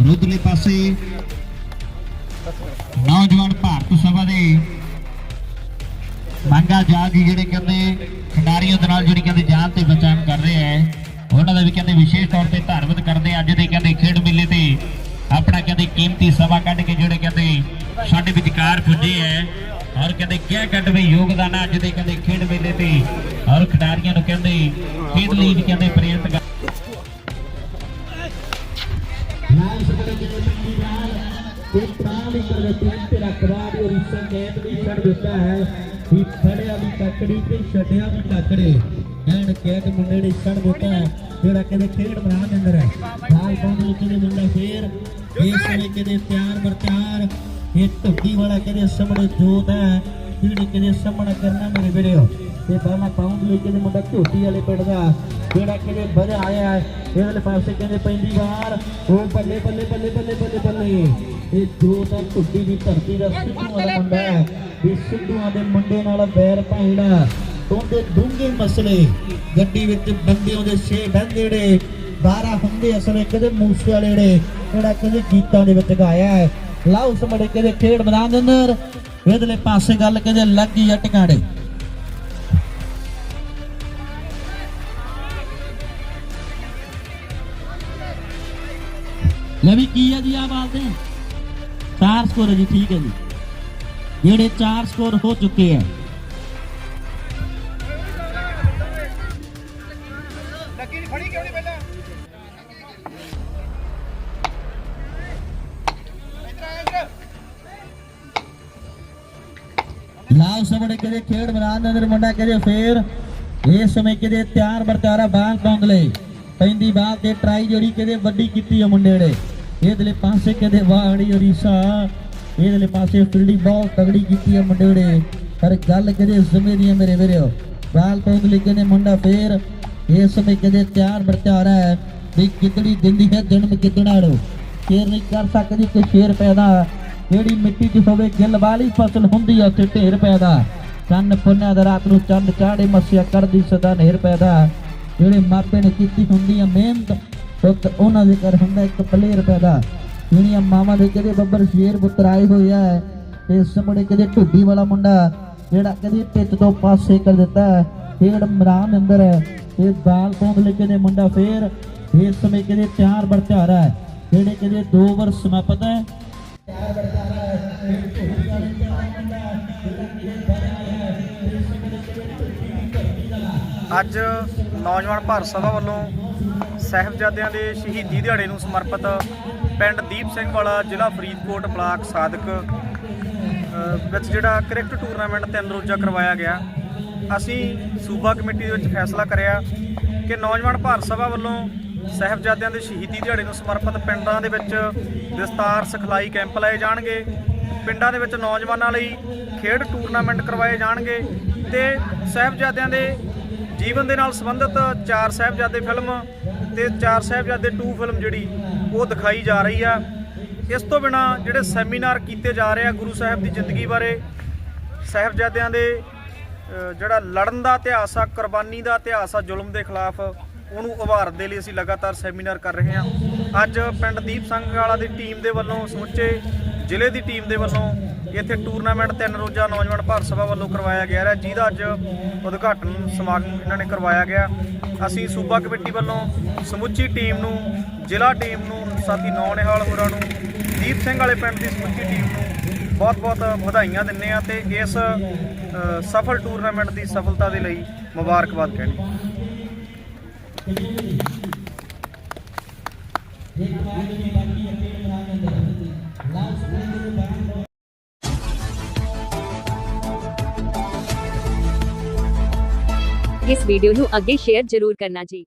ਉਧਰਲੇ ਪਾਸੇ ਨੌਜਵਾਨ ਭਾਰਤ ਸਭਾ ਦੇ ਮੰਗਾ ਜਾਗ ਜਿਹੜੇ ਕਹਿੰਦੇ ਖਿਡਾਰੀਆਂ ਦੇ ਨਾਲ ਜਿਹੜੀ ਕਹਿੰਦੇ ਜਾਨ ਤੇ ਬਚਾਅ ਕਰ ਰਹੇ ਹੈ, ਉਹਨਾਂ ਦਾ ਵੀ ਕਹਿੰਦੇ ਵਿਸ਼ੇਸ਼ ਤੌਰ ਤੇ ਧੰਨਵਾਦ ਕਰਦੇ ਅੱਜ ਦੇ ਕਹਿੰਦੇ ਖੇਡ ਮੇਲੇ ਤੇ ਆਪਣਾ ਕਹਿੰਦੇ ਕੀਮਤੀ ਸਮਾਂ ਕੱਢ ਕੇ ਜਿਹੜੇ ਕਹਿੰਦੇ ਸਾਡੇ ਵਿਚਕਾਰ ਪੁੱਜੇ ਹੈ ਔਰ ਕਹਿੰਦੇ ਕਿਆ ਕੱਢਵੇਂ ਯੋਗਦਾਨ ਅੱਜ ਦੇ ਕਹਿੰਦੇ ਖੇਡ ਮੇਲੇ ਤੇ ਔਰ ਖਿਡਾਰੀਆਂ ਨੂੰ ਕਹਿੰਦੇ ਖੇਡ ਲਈ ਵੀ ਕਹਿੰਦੇ ਪ੍ਰੇਰਿਤ ਨਾਲ ਇੱਕ ਪ੍ਰਾਣੀ ਕਰ ਤੇ ਰਖਵਾ ਦੀ ਰਿਸ਼ਾ ਕੈਪ ਵੀ ਛੱਡ ਦਿੱਤਾ ਹੈ ਵੀ ਫੜਿਆ ਵੀ ਤੱਕੜੀ ਤੇ ਛੱਡਿਆ ਵੀ ਤੱਕੜੇ ਐਨ ਕੈਟ ਮੁੰਡੇ ਨੇ ਛੱਡ ਦਿੱਤਾ ਹੈ, ਜਿਹੜਾ ਕਹਿੰਦੇ ਖੇਡ ਮੈਦਾਨ ਦੇ ਅੰਦਰ ਹੈ। ਲਾਲ ਪਾਉਂਦੇ ਵਿੱਚ ਦੇ ਮੁੰਡਾ ਫੇਰ ਇਸ ਸਮੇਂ ਕਹਿੰਦੇ ਪਿਆਰ ਬਰ ਇਹ ਧੱਕੀ ਵਾਲਾ ਕਹਿੰਦੇ ਸਾਹਮਣੇ ਜੋਤ ਹੈ ਜਿਹੜੇ ਕਹਿੰਦੇ ਸਾਹਮਣਾ ਕਰਨਾ ਮੇਰੇ ਵੀਰੋ। ਤੇ ਬਾਲਾ ਪਾਉਂਡ ਲਈ ਕਹਿੰਦੇ ਮੁੰਡਾ ਢੋਟੀ ਵਾਲੇ ਪਿੰਡ ਦਾ ਜਿਹੜਾ ਕਹਿੰਦੇ ਵਧ ਆਇਆ ਹੈ ਇਹ ਵਾਲੇ ਪਾਸੇ ਕਹਿੰਦੇ ਪੈਂਦੀ ਵਾਰ। ਉਹ ਬੱਲੇ ਬੱਲੇ ਬੱਲੇ ਬੱਲੇ ਬੱਲੇ ਬੱਲੇ। ਇਹ ਜੋ ਤਾਂ ਢੁੱਡੀ ਦੀ ਧਰਤੀ ਦਾ ਸਿੱਧੂ ਵਾਲਾ ਮੁੰਡਾ ਹੈ। ਵੀ ਸਿੱਧੂਆਂ ਦੇ ਮੁੰਡੇ ਨਾਲ ਬੈਰ ਭਾਈੜਾ ਉਹਦੇ ਡੂੰਘੇ ਮਸਲੇ ਗੱਡੀ ਵਿੱਚ ਬੰਦਿਆਂ ਦੇ ਛੇ ਡੰਗੇੜੇ 12 ਹੁੰਦੇ ਅਸਲੇ ਕਦੇ ਮੂਸੇ ਵਾਲੇ ਨੇ ਜਿਹੜਾ ਕਹਿੰਦੇ ਗੀਤਾਂ ਦੇ ਵਿੱਚ ਗਾਇਆ ਹੈ। ਲਾਓ ਸਮੜੇ ਕਹਿੰਦੇ ਖੇਡ ਮੈਦਾਨ ਦੇ ਅੰਦਰ। ਇਹਦਲੇ ਪਾਸੇ ਗੱਲ ਕਹਿੰਦੇ ਲੱਗੀ ਆ ਟਿਕਾੜੇ ਲੈ ਵੀ ਕੀ ਹੈ ਜੀ ਆ ਬਾਤ? ਹੈ ਚਾਰ ਸਕੋਰ ਜੀ ਠੀਕ ਹੈ ਜੀ। ਜਿਹੜੇ ਚਾਰ ਸਕੋਰ ਹੋ ਚੁੱਕੇ ਹੈ ਲੱਗੀ ਨਹੀਂ ਫੜੀ ਕਿਉਂ ਨਹੀਂ ਪਹਿਲਾਂ? ਇੱਧਰ ਆ ਲਾਓ ਸਬੜੇ ਕਿਤੇ ਖੇਡ ਮੈਦਾਨ ਦੇ ਅੰਦਰ ਮੁੰਡਾ ਕਹਿੰਦੇ ਫੇਰ। ਇਸ ਸਮੇਂ ਕਿਤੇ ਤਿਆਰ ਬਰਤਾਰਾ ਪਾਉਂਦ ਲਈ। ਪੈਂਦੀ ਬਾਲ ਤੇ ਟਰਾਈ ਜਿਹੜੀ ਕਿਤੇ ਵੱਡੀ ਕੀਤੀ ਆ ਮੁੰਡੇ ਨੇ। ਇਹਦਲੇ ਪਾਸੇ ਕਿਤੇ ਵਾਹੜੀ ਉਰੀਸਾ ਇਹਦਲੇ ਪਾਸੇ ਫੀਲਡਿੰਗ ਬਹੁਤ ਤਗੜੀ ਕੀਤੀ ਆ ਮੁੰਡੇ ਨੇ। ਪਰ ਗੱਲ ਕਿਤੇ ਸਮੇਂ ਦੀ ਮੇਰੇ ਵੀਰੋ। ਬਾਲ ਪਾਉਂਦ ਲਈ ਕਹਿੰਦੇ ਮੁੰਡਾ ਫੇਰ ਇਸ ਸਮੇਂ ਕਿਤੇ ਤਿਆਰ ਬਰਤਾਰਾ ਹੈ ਵੀ ਕਿਤੜੀ ਦਿੰਦੀ ਹੈ, ਜਨਮ ਕਿਤਣਾੜੋ ਸ਼ੇਰ ਨਹੀਂ ਕਰ ਸਕਦੀ ਕੋਈ ਸ਼ੇਰ ਪੈਦਾ। ਜਿਹੜੀ ਮਿੱਟੀ 'ਚ ਹੋਵੇ ਗਿੱਲ ਵਾਲੀ ਫਸਲ ਹੁੰਦੀ ਆ ਤੇ ਢੇਰ ਪੈਦਾ। ਚੰਨ ਪੁੰਨਿਆ ਦਾ ਰਾਤ ਨੂੰ ਚੰਨ ਚਾੜੇ ਮੱਸਿਆ ਕਰਦੀ ਸਦਾ ਨਹਿਰ ਪੈਦਾ। ਜਿਹੜੇ ਮਾਪੇ ਨੇ ਕੀਤੀ ਹੁੰਦੀ ਆ ਮਿਹਨਤ ਪੁੱਤ ਉਹਨਾਂ ਦੇ ਘਰ ਹੁੰਦਾ ਇੱਕ ਪਲੇਅਰ ਪੈਦਾ। ਜਿਹੜੀਆਂ ਮਾਵਾਂ ਦੇ ਕਦੇ ਬੱਬਰ ਸ਼ੇਰ ਪੁੱਤਰ ਆਏ ਹੋਏ ਹੈ ਇਸ ਸਾਹਮਣੇ ਕਦੇ ਢੁੱਡੀ ਵਾਲਾ ਮੁੰਡਾ ਜਿਹੜਾ ਕਦੇ ਪਿੱਤ ਤੋਂ ਪਾਸੇ ਕਰ ਦਿੱਤਾ ਹੈ, ਖੇਡ ਅੰਦਰ ਇਹ ਬਾਲ ਪੌਂਦ ਲੈ ਕੇ ਮੁੰਡਾ ਫੇਰ ਇਸ ਸਮੇਂ ਕਦੇ ਤਿਆਰ ਬਰਚਾਰਾ ਹੈ ਜਿਹੜੇ ਕਦੇ ਦੋ ਵਾਰ ਸਮਾਪਤ ਹੈ ਅੱਜ ਨੌਜਵਾਨ ਭਾਰਤ ਸਭਾ ਵੱਲੋਂ ਸਾਹਿਬਜ਼ਾਦਿਆਂ ਦੇ ਸ਼ਹੀਦੀ ਦਿਹਾੜੇ ਨੂੰ ਸਮਰਪਿਤ ਪਿੰਡ ਦੀਪ ਸਿੰਘ ਵਾਲਾ ਜ਼ਿਲ੍ਹਾ ਫਰੀਦਕੋਟ ਬਲਾਕ ਸਾਦਕ ਵਿੱਚ ਜਿਹੜਾ ਕ੍ਰਿਕਟ ਟੂਰਨਾਮੈਂਟ ਤਿੰਨ ਰੋਜ਼ਾ ਕਰਵਾਇਆ ਗਿਆ। ਅਸੀਂ ਸੂਬਾ ਕਮੇਟੀ ਦੇ ਵਿੱਚ ਫੈਸਲਾ ਕਰਿਆ ਕਿ ਨੌਜਵਾਨ ਭਾਰਤ ਸਭਾ ਵੱਲੋਂ ਸਾਹਿਬਜ਼ਾਦਿਆਂ ਦੇ ਸ਼ਹੀਦੀ ਦਿਹਾੜੇ ਨੂੰ ਸਮਰਪਿਤ ਪਿੰਡਾਂ ਦੇ ਵਿੱਚ ਵਿਸਤਾਰ ਸਿਖਲਾਈ ਕੈਂਪ ਲਾਏ ਜਾਣਗੇ। ਪਿੰਡਾਂ ਦੇ ਵਿੱਚ ਨੌਜਵਾਨਾਂ ਲਈ ਖੇਡ ਟੂਰਨਾਮੈਂਟ ਕਰਵਾਏ ਜਾਣਗੇ ਤੇ ਸਾਹਿਬਜ਼ਾਦਿਆਂ ਦੇ ਜੀਵਨ ਦੇ ਨਾਲ ਸੰਬੰਧਿਤ ਚਾਰ ਸਾਹਿਬਜ਼ਾਦੇ ਫਿਲਮ ਤੇ ਚਾਰ ਸਾਹਿਬਜ਼ਾਦੇ 2 ਫਿਲਮ ਜਿਹੜੀ ਉਹ ਦਿਖਾਈ ਜਾ ਰਹੀ ਆ। ਇਸ ਤੋਂ ਬਿਨਾ ਜਿਹੜੇ ਸੈਮੀਨਾਰ ਕੀਤੇ ਜਾ ਰਹੇ ਆ ਗੁਰੂ ਸਾਹਿਬ ਦੀ ਜ਼ਿੰਦਗੀ ਬਾਰੇ, ਸਾਹਿਬਜ਼ਾਦਿਆਂ ਦੇ ਜਿਹੜਾ ਲੜਨ ਦਾ ਇਤਿਹਾਸ ਆ, ਕੁਰਬਾਨੀ ਦਾ ਇਤਿਹਾਸ ਆ, ਜ਼ੁਲਮ ਦੇ ਖਿਲਾਫ, ਉਹਨੂੰ ਉਭਾਰਨ ਦੇ ਲਈ ਅਸੀਂ ਲਗਾਤਾਰ ਸੈਮੀਨਾਰ ਕਰ ਰਹੇ ਹਾਂ ਅੱਜ ਪਿੰਡ ਦੀਪ ਸਿੰਘ ਵਾਲਾ ਦੀ ਟੀਮ ਦੇ ਵੱਲੋਂ ਸਮੁੱਚੇ ਜ਼ਿਲ੍ਹੇ ਦੀ ਟੀਮ ਦੇ ਵੱਲੋਂ ਇੱਥੇ ਟੂਰਨਾਮੈਂਟ ਤਿੰਨ ਰੋਜ਼ਾ ਨੌਜਵਾਨ ਭਾਰਤ ਸਭਾ ਵੱਲੋਂ ਕਰਵਾਇਆ ਗਿਆ ਹੈ ਜਿਹਦਾ ਅੱਜ ਉਦਘਾਟਨ ਸਮਾਗਮ ਇਹਨਾਂ ਨੇ ਕਰਵਾਇਆ ਗਿਆ। ਅਸੀਂ ਸੂਬਾ ਕਮੇਟੀ ਵੱਲੋਂ ਸਮੁੱਚੀ ਟੀਮ ਨੂੰ, ਜ਼ਿਲ੍ਹਾ ਟੀਮ ਨੂੰ, ਸਾਥੀ ਨੌ ਨਿਹਾਲ ਹੋਰਾਂ ਨੂੰ, ਦੀਪ ਸਿੰਘ ਵਾਲੇ ਪਿੰਡ ਦੀ ਸਮੁੱਚੀ ਟੀਮ ਨੂੰ ਬਹੁਤ-ਬਹੁਤ ਵਧਾਈਆਂ ਦਿੰਨੇ ਆ ਤੇ ਇਸ ਸਫਲ ਟੂਰਨਾਮੈਂਟ ਦੀ ਸਫਲਤਾ ਦੇ ਲਈ ਮੁਬਾਰਕਬਾਦ ਕਹਿਣੀ। ਇਸ ਵੀਡੀਓ ਨੂੰ ਅੱਗੇ ਸ਼ੇਅਰ ਜ਼ਰੂਰ ਕਰਨਾ ਜੀ।